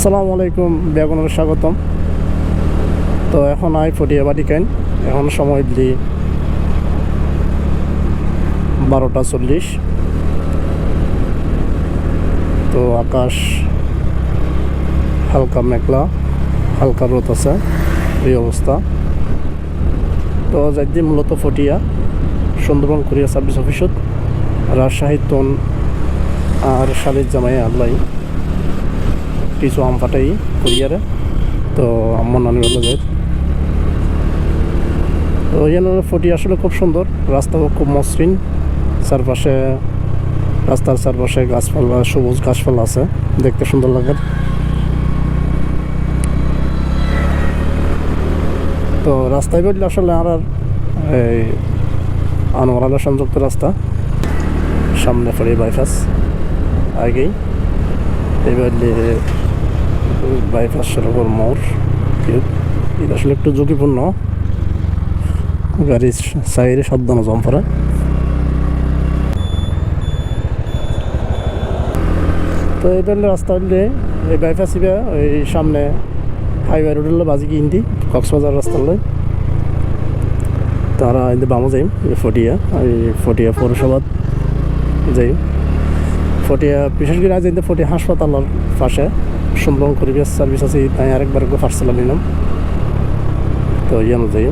আসসালামু আলাইকুম বেগুনের স্বাগতম। তো এখন আই ফটিয়া বাড়ি কেন এখন সময় দিলি বারোটা চল্লিশ। তো আকাশ হালকা মেঘলা, হালকা রোদ আছে, এই অবস্থা। তো যাই মূলত ফটিয়া সুন্দরবন কুরিয়ার সার্ভিস অফিসত রাজশাহী তন আর শালির জামাই আল্লাই কিছু আম ফাটাই কুরিয়ারে। তো আমার নানি বলে যায় তো এখানে ফটি আসলে খুব সুন্দর। রাস্তাও খুব মসৃণ। চারপাশে, রাস্তার চারপাশে গাছপালা, সবুজ গাছপালা আছে। দেখতে সুন্দর লাগে। তো রাস্তায় বললে আসলে আর আর, এই আনোয়ারালা সংযুক্ত রাস্তা। সামনে ফরি বাইপাস, আগেই। এবার বাইপাসের ওপর মোড়। এটা আসলে একটু ঝুঁকিপূর্ণ। গাড়ির সাইডে সাবধানে জম পড়ে তো এবার রাস্তা হলে এই বাইপাস ইবা এই সামনে হাইওয়ে রোড হলো বাজি ইন্দি কক্সবাজার রাস্তা লয় তারা এদের বামো যাইম ফটিয়া, এই ফটিয়া পৌরসভাত যাই ফটিয়া, বিশেষ করে আজ ফটিয়া হাসপাতালের পাশে। সুন্দর পরিবেশ সার্ভিস আছে, তাই আরেকবার পার্সেল নিলাম। তো ইয়ানো অনুযায়ী।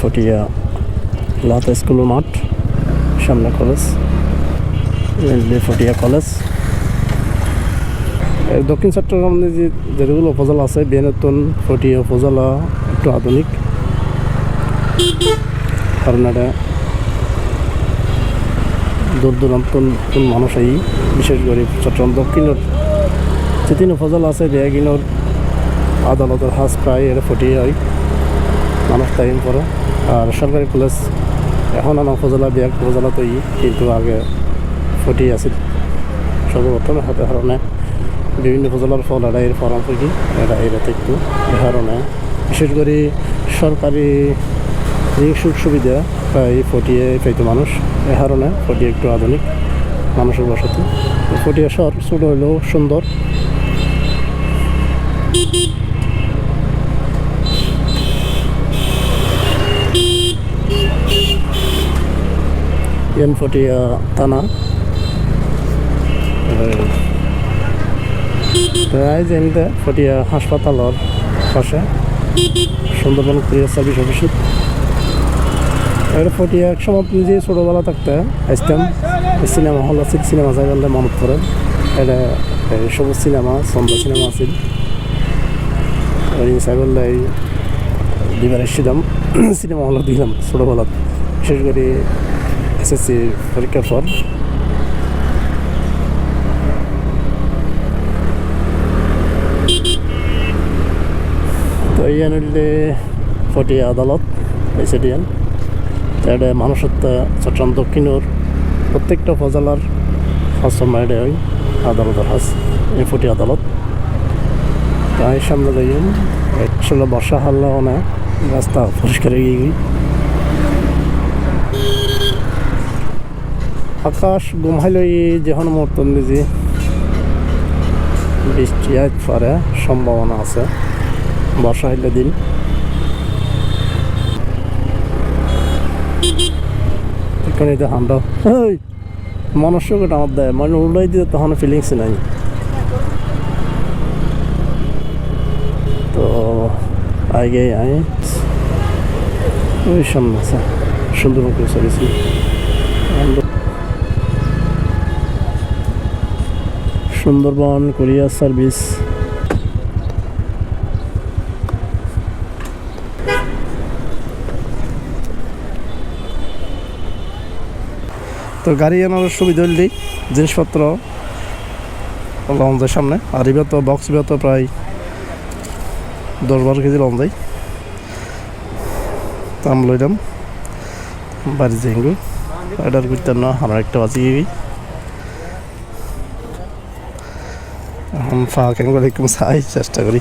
ফটিয়া লাতা স্কুল মাঠ, সামনে কলেজ ফটিয়া কলেজ। দক্ষিণ চট্টগ্রামে যে যেগুলো উপজেলা আছে, বেনতন, ফটিয়া উপজেলা, একটু আধুনিক। কারণ এটা দূর দূরান্ত মানুষ এই বিশেষ করে চট্টগ্রাম দক্ষিণের যে উপজেলা আছে বেয়াগিনোর আদালতের হাজ প্রায় এটা ফটিয়ে হয়। মানুষ তাই করে আর সরকারি কলেজ এখন আমার উপজেলা বিয়াগ উপজেলা তো কিন্তু আগে ফুটি আছিল। সর্বপ্রথমে হাতে কারণে বিভিন্ন উপজেলার ফল এটা এর ফরম থাকি এটা এরাতে একটু এ কারণে বিশেষ করে সরকারি যে সুখ সুবিধা প্রায় ফটিয়ে পাইতো মানুষ। এ কারণে ফটিয়ে একটু আধুনিক মানুষের বসতি। ফটিয়া শহর ছোটো হলেও সুন্দর। এন ফটিয়া থানা। প্রায় যেতে ফটিয়া হাসপাতালের পাশে। সুন্দরবন কুরিয়ার সার্ভিস অফিসত এটা ফটিয়া এক সময় নিজে ছোটোবেলা থাকতে আসতাম। সিনেমা হল আছিল সিনেমা চাই বললে মনত পড়ে। এটা সবুজ সিনেমা চন্দ্র সিনেমা আছিল চাই বললে এই দুবার এসেছিলাম, সিনেমা হলত দিলাম ছোটোবেলাত বিশেষ করে এসএসসি পরীক্ষার পর। তো আনলে ফটিয়া আদালত এসিডিয়ান এটা মানুষের চট্টগ্রাম দক্ষিণের প্রত্যেকটা উপজেলার এটা হয় আদালতের হাস এই ফটি আদালত। তাই সামনে যাই আসলে বর্ষা হাল্লা না রাস্তা পরিষ্কার হয়ে গিয়ে আকাশ ঘুমাইলই যখন মর্তন দিজি বৃষ্টি আজ পারে সম্ভাবনা আছে, বর্ষা হইলে দিন। তো মনস্যকটা আমার দেয়। মানে দিতে তখন ফিলিংস নাই। তো, আগে ওই সামনে আছে। সুন্দর সুন্দরবন কুরিয়ার সার্ভিস তো গাড়ি আনার সুবিধা হইলেই জিনিসপত্র লঞ্চের সামনে। আর এবার তো বক্স এবার তো প্রায় দশ বারো কেজি লঞ্চ যায়। তো আমি লইলাম। বাড়ি যাইগু অর্ডার করতেন না আমার একটা বাজি গিয়ে এখন ফাঁক একদম চাই চেষ্টা করি।